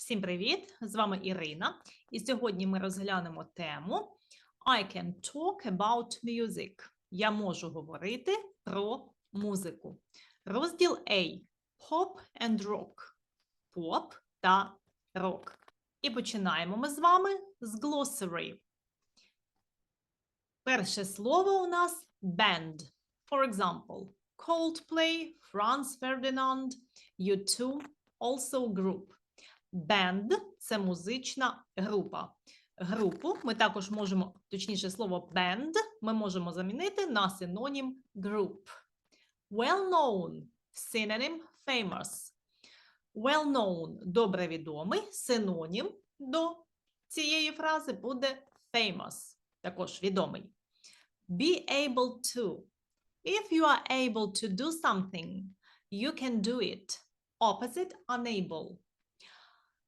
Всім привіт! З вами Ірина. І сьогодні ми розглянемо тему I can talk about music. Я можу говорити про музику. Розділ A. Pop and rock. Поп та рок. І починаємо ми з вами з glossary. Перше слово у нас band. For example, Coldplay, Franz Ferdinand, U2, also group. Band – це музична група. Групу ми також можемо, точніше, слово band ми можемо замінити на синонім group. Well-known – синонім famous. Well-known – добре відомий, синонім до цієї фрази буде famous, також відомий. Be able to. If you are able to do something, you can do it. Opposite unable.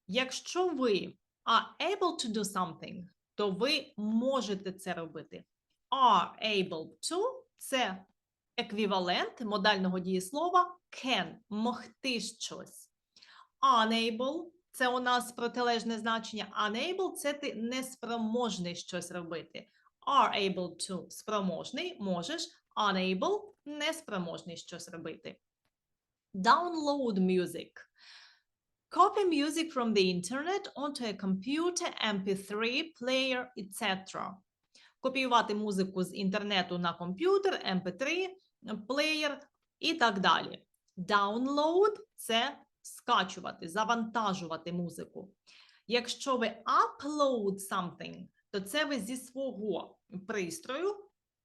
Якщо ви are able to do something, то ви можете це робити. Are able to – це еквівалент модального дієслова can – могти щось. Unable – це у нас протилежне значення. Unable – це ти неспроможний щось робити. Are able to – спроможний, можеш. Unable – неспроможний щось робити. Download music. Copy music from the internet onto a computer, MP3, player, etc. Копіювати музику з інтернету на комп'ютер, MP3, плеєр і так далі. Download – це скачувати, завантажувати музику. Якщо ви upload something, то це ви зі свого пристрою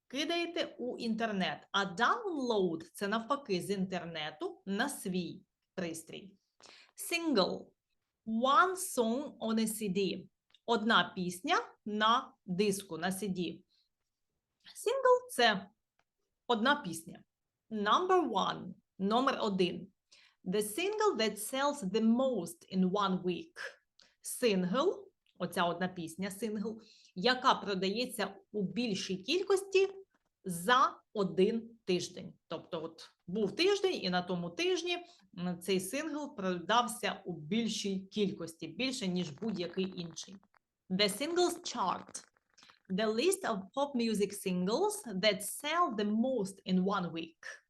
кидаєте у інтернет. А download – це навпаки з інтернету на свій пристрій. Single – one song on a CD. Одна пісня на диску, на CD. Single – це одна пісня. Number one – номер один. The single that sells the most in one week. Сингл – оця одна пісня, сингл, яка продається у більшій кількості за один тиждень. Тобто, от був тиждень, і на тому тижні цей сингл продався у більшій кількості, більше, ніж будь-який інший. The singles chart. The list of pop music singles that sell the most in one week.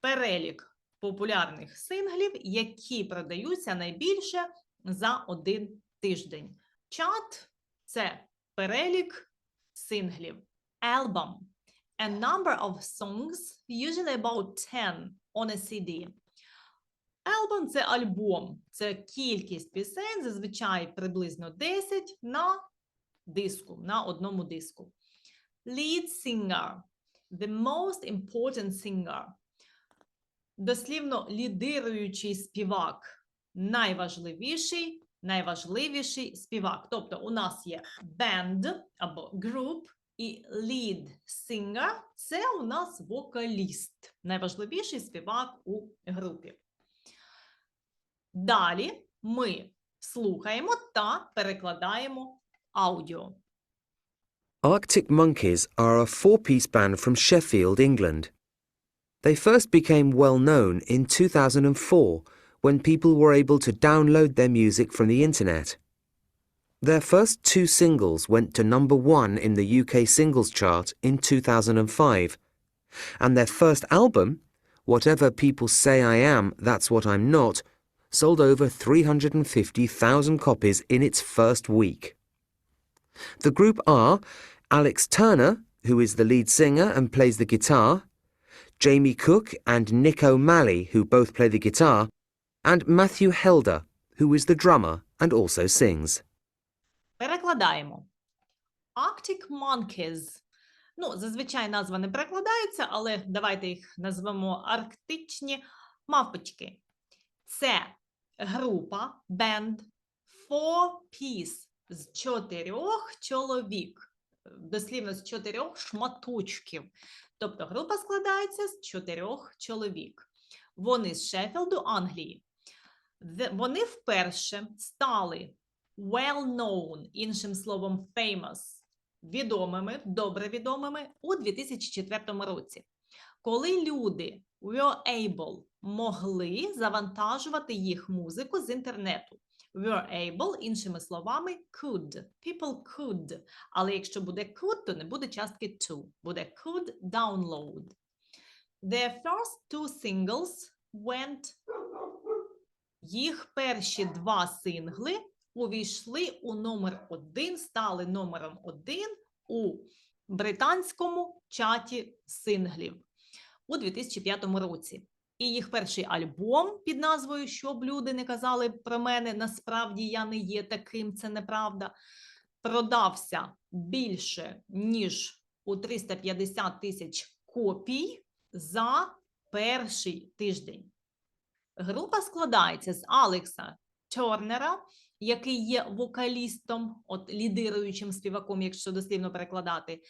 Перелік популярних синглів, які продаються найбільше за один тиждень. Чат – це перелік синглів. Album – a number of songs, usually about 10 on a CD. Album – це альбом, це кількість пісень, зазвичай приблизно 10 на диску, на одному диску. Lead singer – the most important singer. Дослівно лідируючий співак, найважливіший, найважливіший співак. Тобто у нас є band або group, і lead singer – це у нас вокаліст, найважливіший співак у групі. Далі ми слухаємо та перекладаємо аудіо. Arctic Monkeys are a four piece band from Sheffield, England. They first became well known in 2004 when people were able to download their music from the internet. Their first two singles went to number one in the UK singles chart in 2005, and their first album, Whatever People Say I Am, That's What I'm Not, sold over 350,000 copies in its first week. The group are Alex Turner, who is the lead singer and plays the guitar, Jamie Cook and Nick O'Malley, who both play the guitar, and Matthew Helder, who is the drummer and also sings. Перекладаємо. Arctic Monkeys. Ну, зазвичай назва не перекладається, але давайте їх назвемо арктичні мавпочки. Це група, бенд, four piece з чотирьох чоловік. Дослівно з чотирьох шматочків. Тобто група складається з чотирьох чоловік. Вони з Шеффілду, Англії. Вони вперше стали well known, іншим словом famous, відомими, добре відомими у 2004 році. Коли люди were able могли завантажувати їх музику з інтернету. were able, іншими словами, could. People could. Але якщо буде could, то не буде частки to. Буде could download. Their first two singles went їх перші два сингли увійшли у номер один, стали номером один у британському чаті синглів у 2005 році. І їх перший альбом під назвою Щоб люди не казали про мене, насправді я не є таким, це неправда. Продався більше ніж у 350 тисяч копій за перший тиждень. Група складається з Алекса Тернера, який є вокалістом, от лідируючим співаком, якщо дослівно перекладати,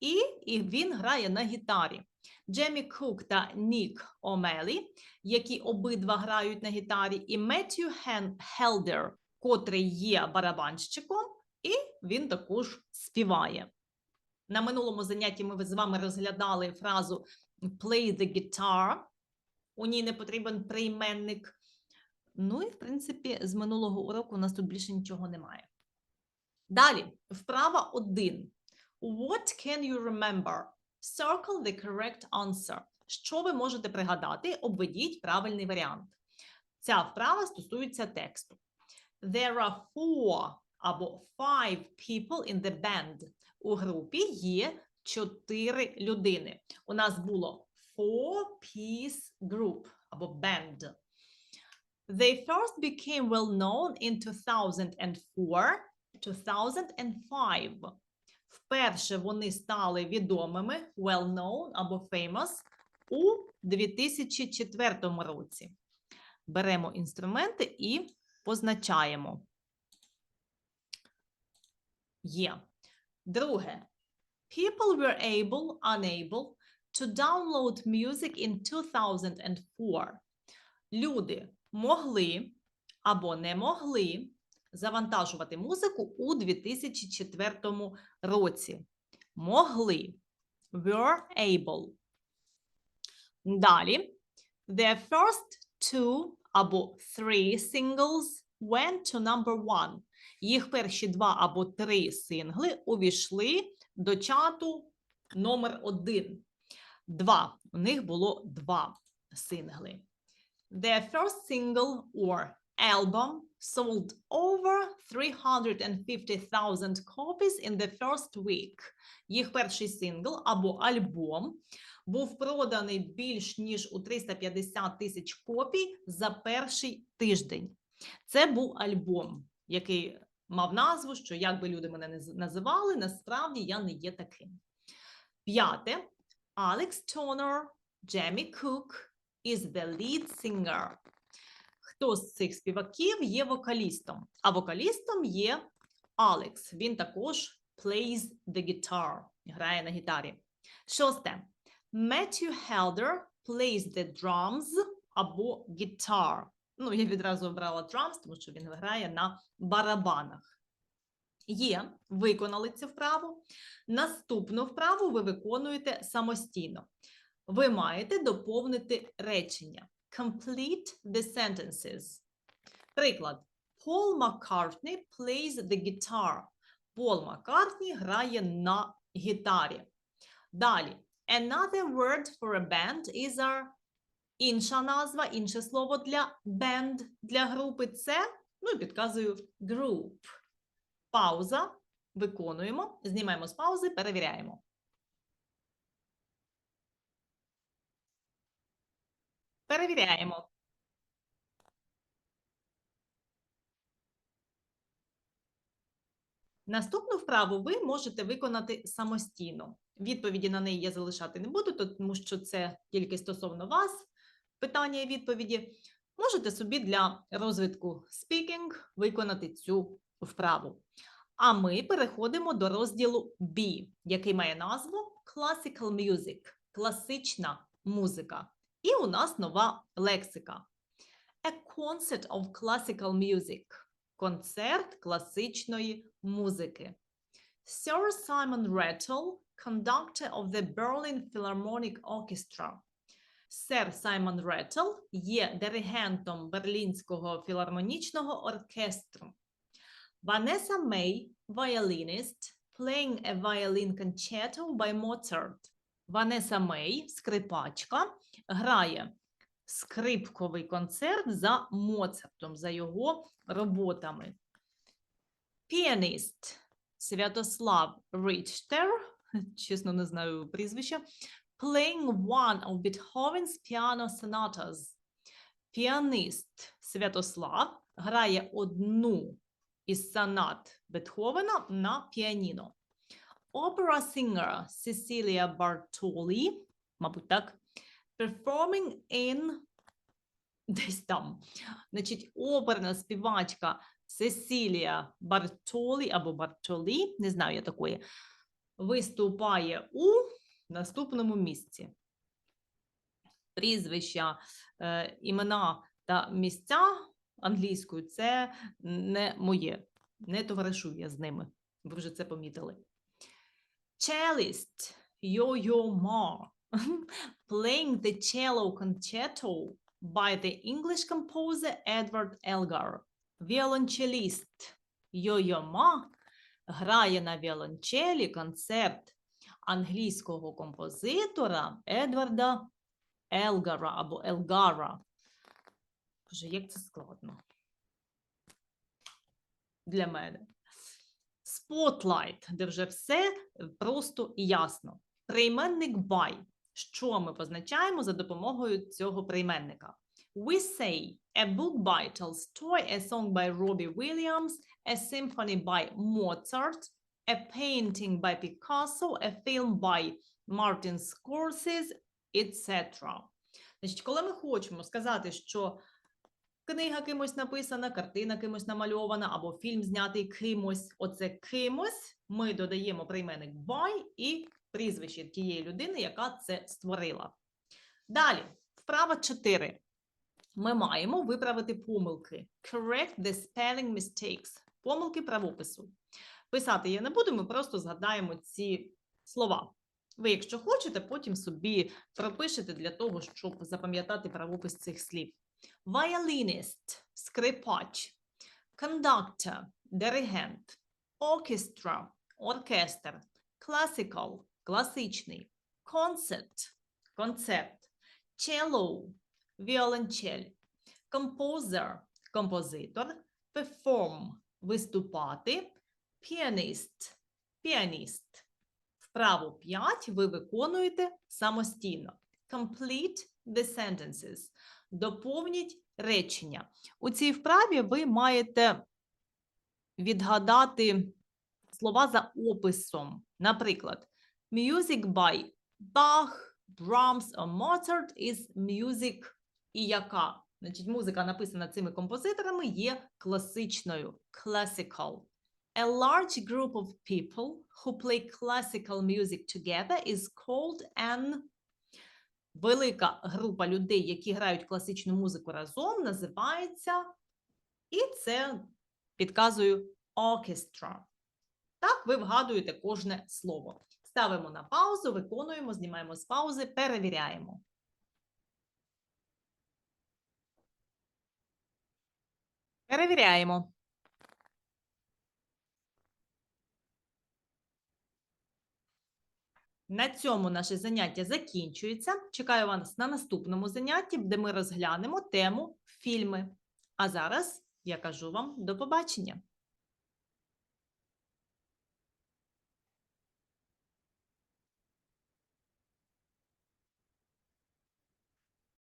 і, і він грає на гітарі. Джемі Кук та Нік Омелі, які обидва грають на гітарі, і Меттью Хелдер, котрий є барабанщиком, і він також співає. На минулому занятті ми з вами розглядали фразу play the guitar. У ній не потрібен прийменник. Ну і, в принципі, з минулого уроку у нас тут більше нічого немає. Далі, вправа 1. What can you remember? Circle the correct answer. Що ви можете пригадати? Обведіть правильний варіант. Ця вправа стосується тексту. There are four або five people in the band. У групі є чотири людини. У нас було four-piece group або band. They first became well known in 2004, 2005. Вперше вони стали відомими, well known або famous у 2004 році. Беремо інструменти і позначаємо. Є. Друге. People were able, unable to download music in 2004. Люди могли або не могли завантажувати музику у 2004 році. Могли. Were able. Далі. Their first two або three singles went to number one. Їх перші два або три сингли увійшли до чату номер один. Два. У них було два сингли. Their first single or album sold over 350,000 copies in the first week. Їх перший сингл або альбом був проданий більш ніж у 350 тисяч копій за перший тиждень. Це був альбом, який мав назву, що як би люди мене не називали, насправді я не є таким. П'яте. Алекс Тонер, Джемі Кук is the lead singer. Хто з цих співаків є вокалістом? А вокалістом є Алекс. Він також plays the guitar, грає на гітарі. Шосте. Matthew Helder plays the drums або guitar. Ну, я відразу обрала drums, тому що він грає на барабанах. Є, виконали цю вправу. Наступну вправу ви виконуєте самостійно. Ви маєте доповнити речення. Complete the sentences. Приклад. Paul McCartney plays the guitar. Пол Маккартні грає на гітарі. Далі. Another word for a band is a інша назва, інше слово для band, для групи це, ну і підказую group. Пауза. Виконуємо. Знімаємо з паузи, перевіряємо. Перевіряємо. Наступну вправу ви можете виконати самостійно. Відповіді на неї я залишати не буду, тому що це тільки стосовно вас питання і відповіді. Можете собі для розвитку speaking виконати цю вправу. А ми переходимо до розділу B, який має назву Classical Music – класична музика. І у нас нова лексика. A concert of classical music – концерт класичної музики. Sir Simon Rattle, conductor of the Berlin Philharmonic Orchestra. Сер Саймон Реттл є диригентом Берлінського філармонічного оркестру. Vanessa May, violinist, playing a violin concerto by Mozart. Vanessa May, скрипачка, грає скрипковий концерт за Моцартом, за його роботами. Піаніст Святослав Річтер, чесно не знаю прізвища, playing one of Beethoven's piano sonatas. Піаніст Святослав грає одну із сонат Бетховена на піаніно. Opera singer Cecilia Bartoli, мабуть, так, performing in десь там. Значить, оперна співачка Сесілія Бартолі або Бартолі, не знаю я такої, виступає у наступному місці. Прізвища, е, імена та місця англійською це не моє. Не товаришую я з ними. Ви вже це помітили. Yo-Yo Ma playing the cello concerto by the English composer Edward Elgar. Віолончеліст Yo-Yo Ma грає на віолончелі концерт англійського композитора Едварда Елгара або Елгара. Боже, як це складно для мене. Spotlight, де вже все просто і ясно. Прийменник by. Що ми позначаємо за допомогою цього прийменника? We say a book by Tolstoy, a song by Robbie Williams, a symphony by Mozart, a painting by Picasso, a film by Martin Scorsese, etc. Значить, коли ми хочемо сказати, що книга кимось написана, картина кимось намальована, або фільм знятий кимось, оце кимось, ми додаємо прийменник by і прізвище тієї людини, яка це створила. Далі, вправа 4. Ми маємо виправити помилки. Correct the spelling mistakes. Помилки правопису. Писати я не буду, ми просто згадаємо ці слова. Ви, якщо хочете, потім собі пропишете для того, щоб запам'ятати правопис цих слів. Violinist – скрипач, conductor – диригент, orchestra – оркестр, classical – класичний, concert – концерт, cello – віолончель, composer – композитор, perform – виступати, pianist – піаніст. Вправу 5 ви виконуєте самостійно. Complete the sentences. Доповніть речення. У цій вправі ви маєте відгадати слова за описом. Наприклад, music by Bach, Brahms or Mozart is music і яка. Значить, музика, написана цими композиторами, є класичною. Classical. A large group of people who play classical music together is called an велика група людей, які грають класичну музику разом, називається, і це підказую orchestra. Так, ви вгадуєте кожне слово. Ставимо на паузу, виконуємо, знімаємо з паузи, перевіряємо. Перевіряємо. На цьому наше заняття закінчується. Чекаю вас на наступному занятті, де ми розглянемо тему фільми. А зараз я кажу вам до побачення.